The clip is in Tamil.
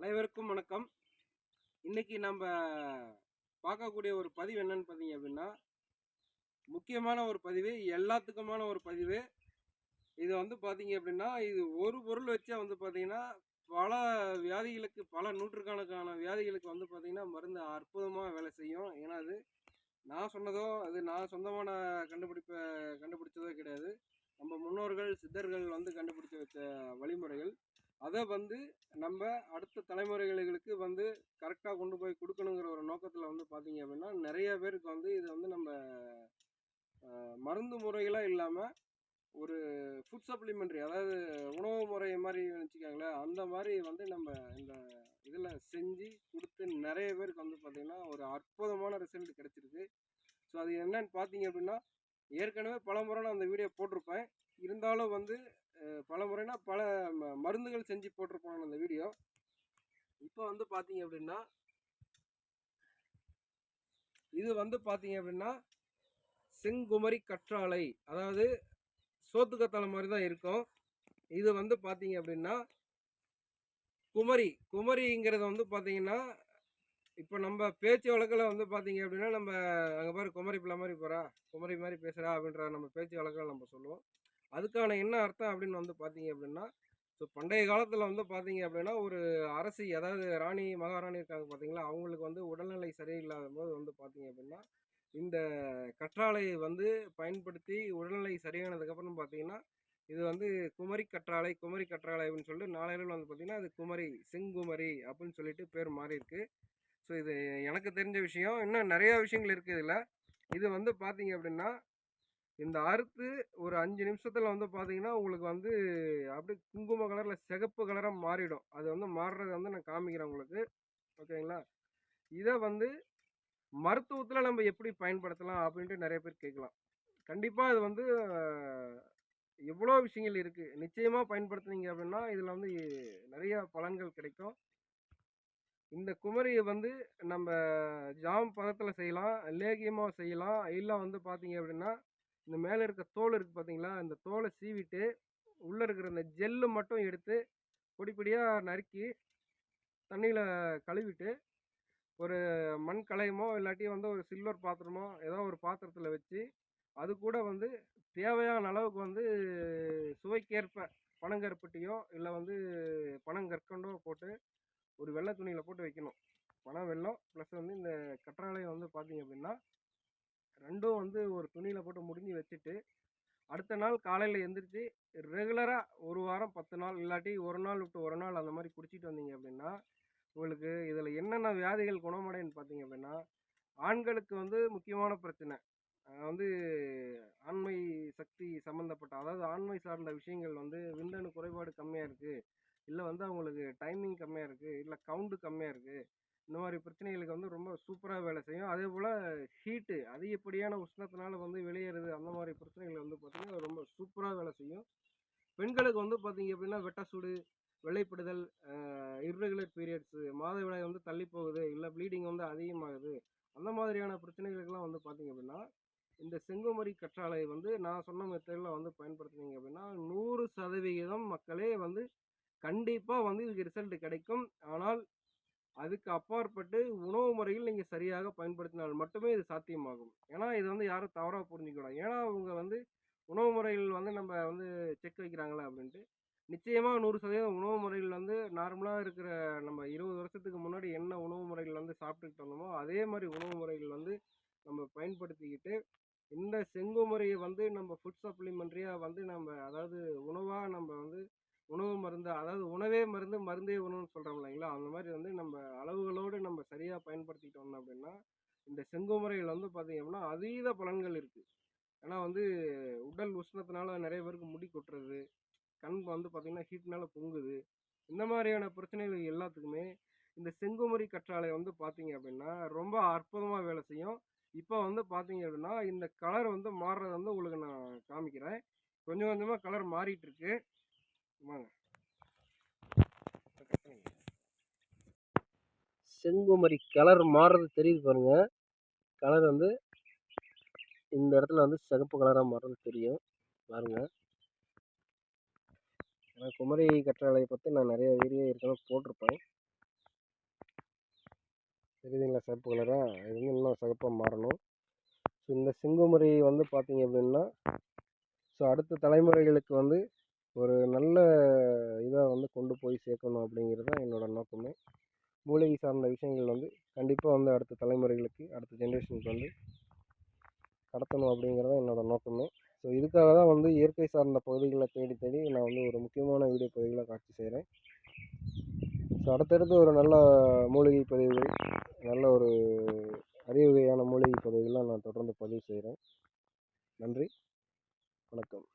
அனைவருக்கும் வணக்கம். இன்னைக்கு நம்ம பார்க்கக்கூடிய ஒரு பதிவு என்னன்னு பார்த்தீங்க அப்படின்னா முக்கியமான ஒரு பதிவு எல்லாத்துக்குமான ஒரு பதிவு. இது வந்து பார்த்தீங்க அப்படின்னா இது ஒரு பொருள் வச்சா வந்து பார்த்தீங்கன்னா பல வியாதிகளுக்கு பல நூற்றுக்கணக்கான வியாதிகளுக்கு வந்து பார்த்தீங்கன்னா மருந்து அற்புதமாக வேலை செய்யும். ஏன்னா அது நான் சொன்னதோ அது நான் சொந்தமான கண்டுபிடிப்பை கண்டுபிடிச்சதோ கிடையாது. நம்ம முன்னோர்கள் சித்தர்கள் வந்து கண்டுபிடிச்ச வச்ச வழிமுறைகள். அதை வந்து நம்ம அடுத்த தலைமுறைகளுக்கு வந்து கரெக்டாக கொண்டு போய் கொடுக்கணுங்கிற ஒரு நோக்கத்தில் வந்து பார்த்தீங்க அப்படின்னா நிறைய பேருக்கு வந்து இதை வந்து நம்ம மருந்து முறைகளாக இல்லாமல் ஒரு ஃபுட் சப்ளிமெண்ட்ரி அதாவது உணவு முறை மாதிரி வச்சுக்கோங்களேன் அந்த மாதிரி வந்து நம்ம இந்த இதில் செஞ்சு கொடுத்து நிறைய பேருக்கு வந்து பார்த்திங்கன்னா ஒரு அற்புதமான ரிசல்ட் கிடச்சிருக்கு. ஸோ அது என்னன்னு பார்த்தீங்க அப்படின்னா ஏற்கனவே பல முறை நான் அந்த வீடியோ போட்டிருப்பேன். இருந்தாலும் வந்து பல முறைனா பல ம- மருந்துகள் செஞ்சு போட்டிருப்போம் அந்த வீடியோ. இப்போ வந்து பார்த்தீங்க அப்படின்னா இது வந்து பார்த்தீங்க அப்படின்னா செங்குமரி கற்றாழை அதாவது சோத்துக்கத்தாழை மாதிரி தான் இருக்கும். இது வந்து பார்த்தீங்க அப்படின்னா குமரி குமரிங்கிறது வந்து பார்த்தீங்கன்னா இப்போ நம்ம பேச்சு வழக்கில் வந்து பார்த்தீங்க அப்படின்னா நம்ம அங்கே பாரு குமரி பிள்ளை மாதிரி போகிறா குமரி மாதிரி பேசுகிறா அப்படின்ற நம்ம பேச்சு வழக்கில் நம்ம சொல்லுவோம். அதுக்கான என்ன அர்த்தம் அப்படின்னு வந்து பார்த்தீங்க அப்படின்னா ஸோ பண்டைய காலத்தில் வந்து பார்த்தீங்க அப்படின்னா ஒரு அரசி அதாவது ராணி மகாராணி இருக்காங்க பார்த்தீங்களா அவங்களுக்கு வந்து உடல்நிலை சரியில்லாத போது வந்து பார்த்தீங்க அப்படின்னா இந்த கற்றாழையை வந்து பயன்படுத்தி உடல்நிலை சரியானதுக்கப்புறம் பார்த்தீங்கன்னா இது வந்து குமரி கற்றாழை குமரி கற்றாழை அப்படின்னு சொல்லிட்டு நாளையில வந்து பார்த்தீங்கன்னா அது குமரி செங்குமரி அப்படின்னு சொல்லிட்டு பேர் மாறிருக்கு ஸோ இது எனக்கு தெரிஞ்ச விஷயம். இன்னும் நிறையா விஷயங்கள் இருக்குது இதில். இது வந்து பார்த்தீங்க அப்படின்னா இந்த அறுத்து ஒரு அஞ்சு நிமிஷத்தில் வந்து பார்த்தீங்கன்னா உங்களுக்கு வந்து அப்படியே குங்கும கலரில் சிகப்பு கலராக மாறிடும். அது வந்து மாறுறதை வந்து நான் காமிக்கிறேன் உங்களுக்கு. ஓகேங்களா? இதை வந்து மருத்துவத்தில் நம்ம எப்படி பயன்படுத்தலாம் அப்படின்ட்டு நிறைய பேர் கேட்கலாம். கண்டிப்பாக இது வந்து எவ்வளோ விஷயங்கள் இருக்குது நிச்சயமாக பயன்படுத்துனீங்க அப்படின்னா இதில் வந்து நிறைய பலன்கள் கிடைக்கும். இந்த குமரியை வந்து நம்ம ஜாம் பதத்தில் செய்யலாம் லேகியமாக செய்யலாம். இல்லை வந்து பார்த்தீங்க அப்படின்னா இந்த மேலே இருக்க தோல் இருக்குது பார்த்தீங்களா இந்த தோலை சீவிட்டு உள்ளே இருக்கிற இந்த ஜெல்லு மட்டும் எடுத்து பொடிப்படியாக நறுக்கி தண்ணியில் கழுவிட்டு ஒரு மண் கலையமோ இல்லாட்டி வந்து ஒரு சில்வர் பாத்திரமோ ஏதோ ஒரு பாத்திரத்தில் வச்சு அது கூட வந்து தேவையான அளவுக்கு வந்து சுவைக்கேற்ப பனங்கருப்பட்டியோ இல்லை வந்து பனங்கற்கண்டோ போட்டு ஒரு வெள்ளை துணியில் போட்டு வைக்கணும். பனை வெள்ளம் ப்ளஸ் வந்து இந்த கற்றாழையை வந்து பார்த்தீங்க அப்படின்னா ரெண்டும் வந்து ஒரு துணியில் போட்டு முடிஞ்சு வச்சுட்டு அடுத்த நாள் காலையில் எந்திரிச்சு ரெகுலராக ஒரு வாரம் பத்து நாள் இல்லாட்டி ஒரு நாள் விட்டு ஒரு நாள் அந்த மாதிரி குடிச்சிட்டு வந்தீங்க அப்படின்னா உங்களுக்கு இதில் என்னென்ன வியாதிகள் குணமடைன்னு பார்த்தீங்க அப்படின்னா ஆண்களுக்கு வந்து முக்கியமான பிரச்சனை. வந்து ஆண்மை சக்தி சம்மந்தப்பட்ட அதாவது ஆண்மை சார்ந்த விஷயங்கள் வந்து விந்தணு குறைபாடு கம்மியாக இருக்குது இல்லை வந்து அவங்களுக்கு டைமிங் கம்மியாக இருக்குது இல்லை கவுண்டு கம்மியாக இருக்குது இந்த மாதிரி பிரச்சனைகளுக்கு வந்து ரொம்ப சூப்பராக வேலை செய்யும். அதே போல் ஹீட்டு அதிகப்படியான உஷ்ணத்தினால வந்து வெளியேறுது. அந்த மாதிரி பிரச்சனைகள் வந்து பார்த்திங்கன்னா ரொம்ப சூப்பராக வேலை செய்யும். பெண்களுக்கு வந்து பார்த்தீங்க அப்படின்னா வெட்ட சூடு வெள்ளைப்படுதல் இர்ரெகுலர் பீரியட்ஸு மாதவிடாய் வந்து தள்ளி போகுது. இல்லை ப்ளீடிங் வந்து அதிகமாகுது. அந்த மாதிரியான பிரச்சனைகளுக்கெல்லாம் வந்து பார்த்தீங்க அப்படின்னா இந்த செங்குமரி கற்றாழை வந்து நான் சொன்ன மெத்தடில் வந்து பயன்படுத்துனீங்க அப்படின்னா நூறு சதவிகிதம் மக்களே வந்து கண்டிப்பாக வந்து இதுக்கு ரிசல்ட் கிடைக்கும். ஆனால் அதுக்கு அப்பாற்பட்டு உணவு முறையில் நீங்கள் சரியாக பயன்படுத்தினால் மட்டுமே இது சாத்தியமாகும். ஏன்னா இது வந்து யாரும் தவறாக புரிஞ்சுக்கூடாது ஏன்னா அவங்க வந்து உணவு முறையில் வந்து நம்ம வந்து செக் வைக்கிறாங்களா அப்படின்ட்டு நிச்சயமாக நூறு சதவீதம் உணவு முறைகள் வந்து நார்மலாக இருக்கிற நம்ம இருபது வருஷத்துக்கு முன்னாடி என்ன உணவு முறைகள் வந்து சாப்பிட்டுக்கிட்டு வந்தோமோ அதே மாதிரி உணவு முறைகள் வந்து நம்ம பயன்படுத்திக்கிட்டு இந்த செங்குமுறையை வந்து நம்ம ஃபுட் சப்ளிமெண்ட்ரியாக வந்து நம்ம அதாவது உணவாக நம்ம வந்து உணவு மருந்து அதாவது உணவே மருந்து மருந்தே உணவுன்னு சொல்கிறோம் இல்லைங்களா? அந்த மாதிரி வந்து நம்ம அளவுகளோடு நம்ம சரியாக பயன்படுத்திக்கிட்டோம் அப்படின்னா இந்த செங்குமுறையில் வந்து பார்த்திங்கன்னா அப்படின்னா அதீத பலன்கள் இருக்குது ஏன்னா வந்து உடல் உஷ்ணத்தினால நிறைய பேருக்கு முடி கொட்டுறது கண் வந்து பார்த்திங்கன்னா ஹீட்னால பொங்குது. இந்த மாதிரியான பிரச்சனைகள் எல்லாத்துக்குமே இந்த செங்குமரி கற்றாழை வந்து பார்த்தீங்க அப்படின்னா ரொம்ப அற்புதமாக வேலை செய்யும். இப்போ வந்து பார்த்தீங்க அப்படின்னா இந்த கலர் வந்து மாறுறது வந்து உங்களுக்கு நான் காமிக்கிறேன். கொஞ்சம் கொஞ்சமாக கலர் மாறிட்டு இருக்கு வாங்க செங்குமரி கலர் மாறுறது தெரியுது பாருங்க. கலர் வந்து இந்த இடத்துல வந்து சிகப்பு கலராக மாறுறது தெரியும். பாருங்க. ஏன்னா குமரி கற்றாழையை பற்றி நான் நிறைய வீடியோ ஏற்கனவே போட்டிருப்பேன். தெரியுதுங்களா சிவப்பு கலராக இது வந்து இன்னும் சிவப்பாக மாறணும். ஸோ இந்த சிங்குமுறை வந்து பார்த்தீங்க அப்படின்னா ஸோ அடுத்த தலைமுறைகளுக்கு வந்து ஒரு நல்ல இதாக வந்து கொண்டு போய் சேர்க்கணும் அப்படிங்கிறது தான் என்னோடய நோக்கமே. மூலிகை சார்ந்த விஷயங்கள் வந்து கண்டிப்பாக வந்து அடுத்த தலைமுறைகளுக்கு அடுத்த ஜென்ரேஷனுக்கு வந்து கடத்தணும் அப்படிங்கிறது தான் என்னோடய நோக்கமே. ஸோ இதுக்காக தான் வந்து இயற்கை சார்ந்த பகுதிகளை தேடி தேடி நான் வந்து ஒரு முக்கியமான வீடியோ பகுதிகளை காட்சி செய்கிறேன் ஸோ அடுத்தடுத்து ஒரு நல்ல மூலிகை பதிவுகள் நல்ல ஒரு அரிய வகையான மூலிகை பதிவுகளை நான் தொடர்ந்து பதிவு செய்கிறேன் நன்றி. வணக்கம்.